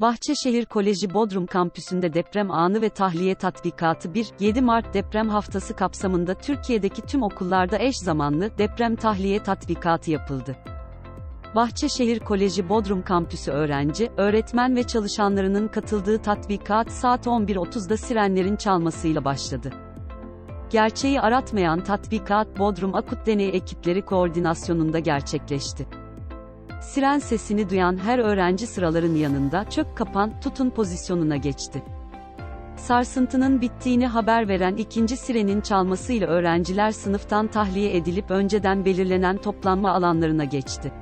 Bahçeşehir Koleji Bodrum Kampüsü'nde deprem anı ve tahliye tatbikatı 1-7 Mart deprem haftası kapsamında Türkiye'deki tüm okullarda eş zamanlı deprem tahliye tatbikatı yapıldı. Bahçeşehir Koleji Bodrum Kampüsü öğrenci, öğretmen ve çalışanlarının katıldığı tatbikat saat 11.30'da sirenlerin çalmasıyla başladı. Gerçeği aratmayan tatbikat Bodrum Akut Deney ekipleri koordinasyonunda gerçekleşti. Siren sesini duyan her öğrenci sıraların yanında çök kapan tutun pozisyonuna geçti. Sarsıntının bittiğini haber veren ikinci sirenin çalmasıyla öğrenciler sınıftan tahliye edilip önceden belirlenen toplanma alanlarına geçti.